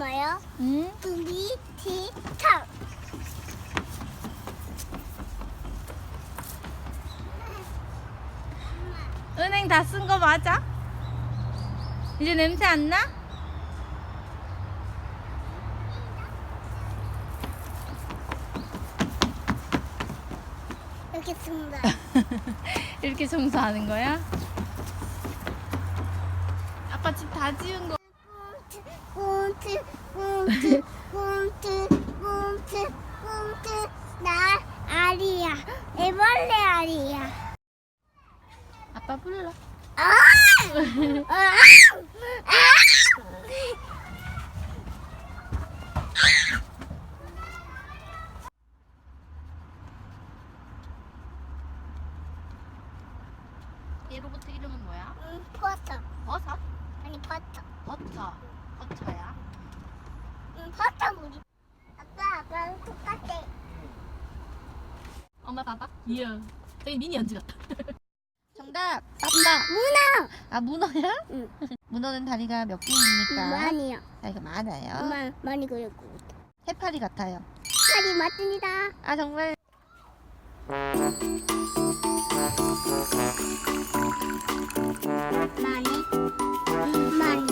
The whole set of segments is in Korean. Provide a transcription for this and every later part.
거예요. 응? 우리 티탕. 은행 다 쓴 거 맞아? 이제 냄새 안 나? 이렇게 쓴다. 이렇게 청소하는 거야? 아빠 집 다 지운 거. 꽁트, 꽁트, 꽁트, 꽁트, 꽁트. 나 아리야. 애벌레 아리야. 아빠 불러. 아! 아! 아! 얘 로봇 이름은 뭐야? 음, 버터. 버섯? 아니 버터. 버터. 버터야. 아빠, 아빠랑 똑같아. 엄마 봐봐. 이야. 저기 미니 연지 같다. 정답. 아빠. 문어. 아 문어야? 응. 문어는 다리가 몇 개입니까? 많이요. 다리가 많아요. 엄마 많이 그렸고. 해파리 같아요. 살이 맞습니다. 아 정말. 많이. 많이.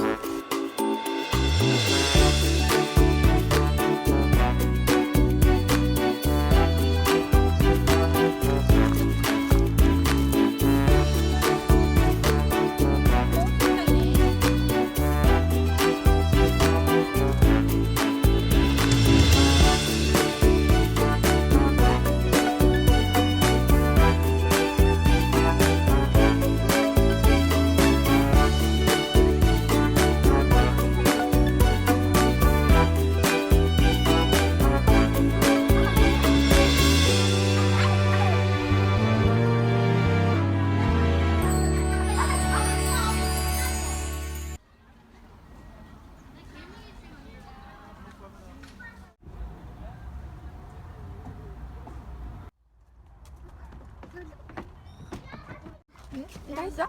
이거 했어?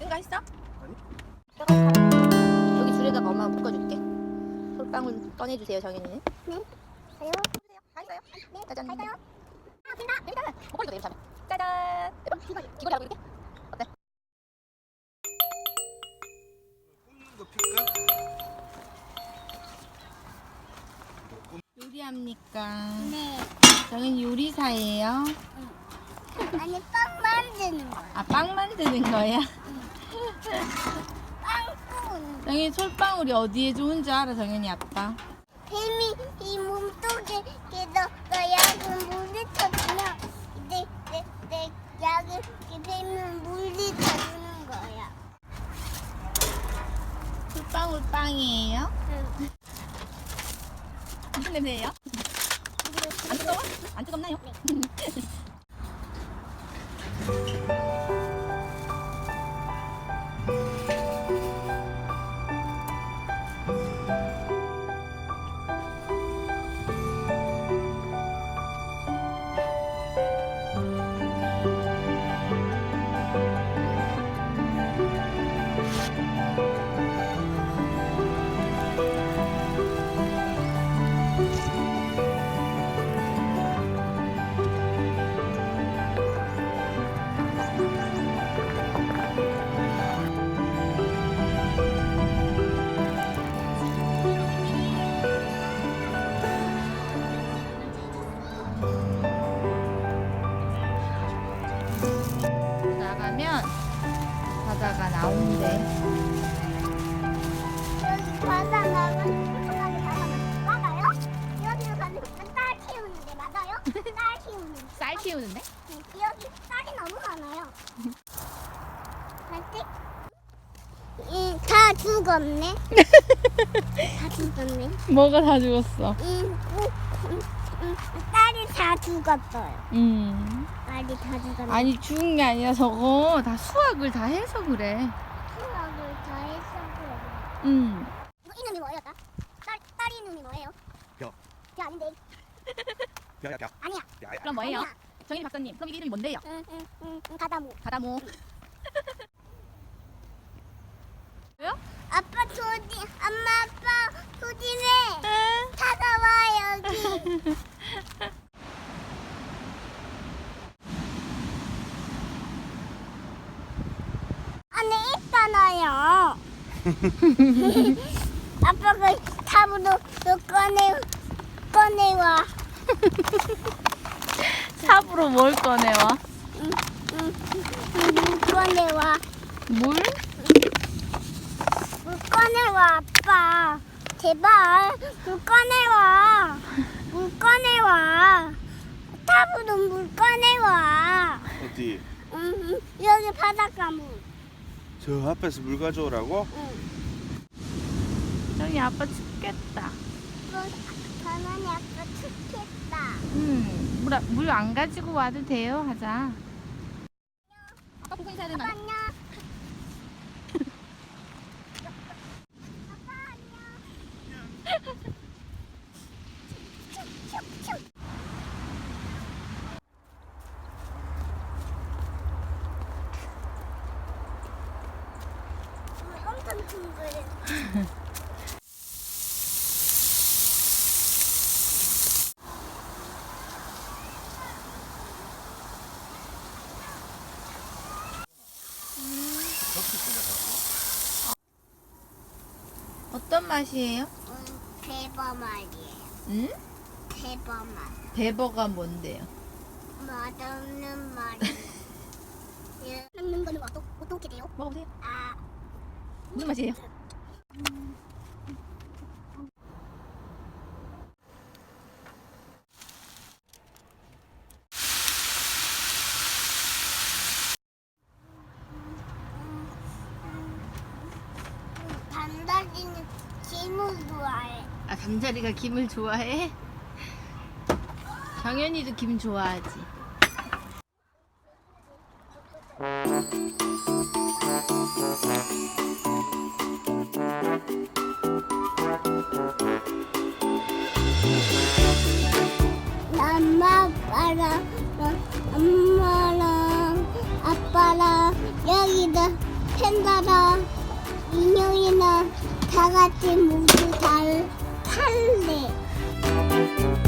이거 했어? 아니. 여기 줄에다가 엄마가 묶어줄게. 솔방울 꺼내주세요, 정현이는. 가요? 다 있어요. 네. 짜잔. 갈까요? 아, 된다. 재밌다. 목걸이도 사면. 짜잔. 대박. 귀걸이. 귀걸이 하고 이렇게? 어때? 요리합니까? 네. 저는 요리사예요. 아니, 빵 만드는 거야. 아 빵 만드는 거야? 빵 거. 정현이 솔방울이 어디에 좋은 줄 알아 정현이 아빠? 뱀이 이 몸속에 계속 그 약을 물리쳐주면 내, 내, 내 약을 이 뱀은 물리쳐주는 거야. 솔방울 빵이에요? 응. 무슨 냄새예요? 안 뜨겁나요? 나가면 바다가 나온대. 여기 바다 나면 나가면 맞아요? 여기로 가면 딸 키우는데 맞아요? 딸 키우는데. 쌀 키우는데? 네, 여기 쌀이 너무 많아요. 맞지? 응, 다 죽었네. 다 죽었네. 뭐가 다 죽었어? 응, 딸이 다 죽었어요. 음. 다 죽었네. 아니 죽은 게 아니라 저거 다 수확을 다 해서 그래. 수학을 다 했어 그래. 음. 뭐 이름이 뭐예요, 딸? 딸, 딸 이름이 뭐예요? 벼. 벼 아닌데. 야. 아니야. 야, 야. 그럼 뭐예요? 아니야. 정인이 박사님, 그럼 이게 이름이 뭔데요? 응, 응, 응, 응, 가다모. 가다모. 왜요? 아빠 조지, 엄마 아빠 조심해. 다가와 여기. 안에 있잖아요. 아빠가 탑으로 또 꺼내 꺼내와. 삽으로 뭘 꺼내와? 응, 응, 응, 물 꺼내와. 물? 물 꺼내와 아빠. 제발 물 꺼내와. 물 꺼내와. 탑으로 물 꺼내와. 어디? 응, 응, 여기 바닷가 물. 저 앞에서 물 가져오라고? 응. 저기 아빠 춥겠다. 바나니 아빠 춥겠다. 음, 물안 가지고 와도 돼요, 하자. 아빠 보고 인사해야 되나? 안녕. 엄청 둥그래. 어떤 맛이에요? 응, 대박 말이에요. 응? 대박 말. 대버가 뭔데요? 맛없는 말이에요. 예. 먹는 거는 어떠, 어떻게 돼요? 먹어보세요. 아, 무슨 맛이에요? 단다리는 김을 좋아해. 아, 잠자리가 김을 좋아해? 정연이도 김 좋아하지. 엄마 아빠랑 어, 엄마랑 아빠랑 여기다 팬다랑 인형이랑 다 같이 모두 다 탈래.